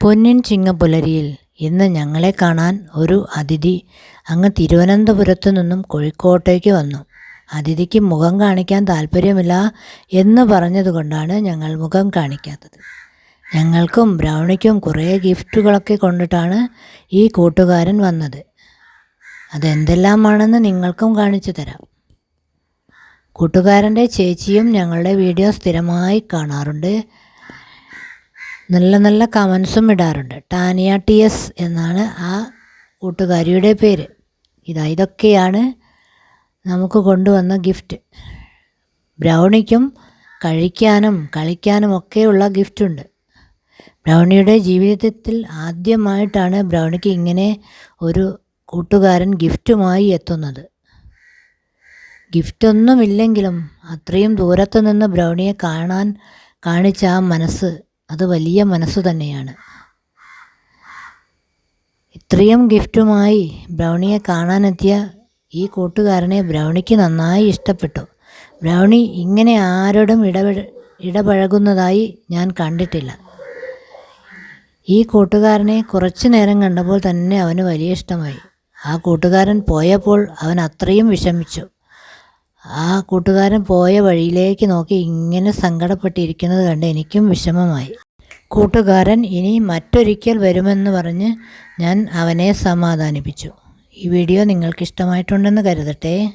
പൊന്നിൻ ചിങ്ങപ്പുലരിയിൽ ഇന്ന് ഞങ്ങളെ കാണാൻ ഒരു അതിഥി അങ്ങ് തിരുവനന്തപുരത്തു നിന്നും കോഴിക്കോട്ടേക്ക് വന്നു. അതിഥിക്ക് മുഖം കാണിക്കാൻ താല്പര്യമില്ല എന്ന് പറഞ്ഞതുകൊണ്ടാണ് ഞങ്ങൾ മുഖം കാണിക്കാത്തത്. ഞങ്ങൾക്കും ബ്രൗണിക്കും കുറേ ഗിഫ്റ്റുകളൊക്കെ കൊണ്ടിട്ടാണ് ഈ കൂട്ടുകാരൻ വന്നത്. അതെന്തെല്ലാമാണെന്ന് നിങ്ങൾക്കും കാണിച്ചു തരാം. കൂട്ടുകാരന്റെ ചേച്ചിയും ഞങ്ങളുടെ വീഡിയോ സ്ഥിരമായി കാണാറുണ്ട്. നല്ല നല്ല കമൻസും ഇടാറുണ്ട്. ടാനിയ ടി എസ് എന്നാണ് ആ കൂട്ടുകാരിയുടെ പേര്. ഇതാ ഇതൊക്കെയാണ് നമുക്ക് കൊണ്ടുവന്ന ഗിഫ്റ്റ് ബ്രൗണിക്കും കഴിക്കാനും കളിക്കാനും ഒക്കെയുള്ള ഗിഫ്റ്റുണ്ട് ബ്രൗണിയുടെ ജീവിതത്തിൽ ആദ്യമായിട്ടാണ് ബ്രൗണിക്ക് ഇങ്ങനെ ഒരു കൂട്ടുകാരൻ ഗിഫ്റ്റുമായി എത്തുന്നത്. ഗിഫ്റ്റൊന്നുമില്ലെങ്കിലും അത്രയും ദൂരത്തു നിന്ന് ബ്രൗണിയെ കാണാൻ കാണിച്ച ആ മനസ്സ് അത് വലിയ മനസ്സ് തന്നെയാണ്. ഇത്രയും ഗിഫ്റ്റുമായി ബ്രൗണിയെ കാണാനെത്തിയ ഈ കൂട്ടുകാരനെ ബ്രൗണിക്ക് നന്നായി ഇഷ്ടപ്പെട്ടു. ബ്രൗണി ഇങ്ങനെ ആരോടും ഇടപെട ഇടപഴകുന്നതായി ഞാൻ കണ്ടിട്ടില്ല. ഈ കൂട്ടുകാരനെ കുറച്ചു നേരം കണ്ടപ്പോൾ തന്നെ അവന് വലിയ ഇഷ്ടമായി. ആ കൂട്ടുകാരൻ പോയപ്പോൾ അവൻ അത്രയും വിഷമിച്ചു. ആ കൂട്ടുകാരൻ പോയ വഴിയിലേക്ക് നോക്കി ഇങ്ങനെ സങ്കടപ്പെട്ടിരിക്കുന്നത് കണ്ട് എനിക്കും വിഷമമായി. കൂട്ടുകാരൻ ഇനി മറ്റൊരിക്കൽ വരുമെന്ന് പറഞ്ഞ് ഞാൻ അവനെ സമാധാനിപ്പിച്ചു. ഈ വീഡിയോ നിങ്ങൾക്കിഷ്ടമായിട്ടുണ്ടെന്ന് കരുതട്ടെ.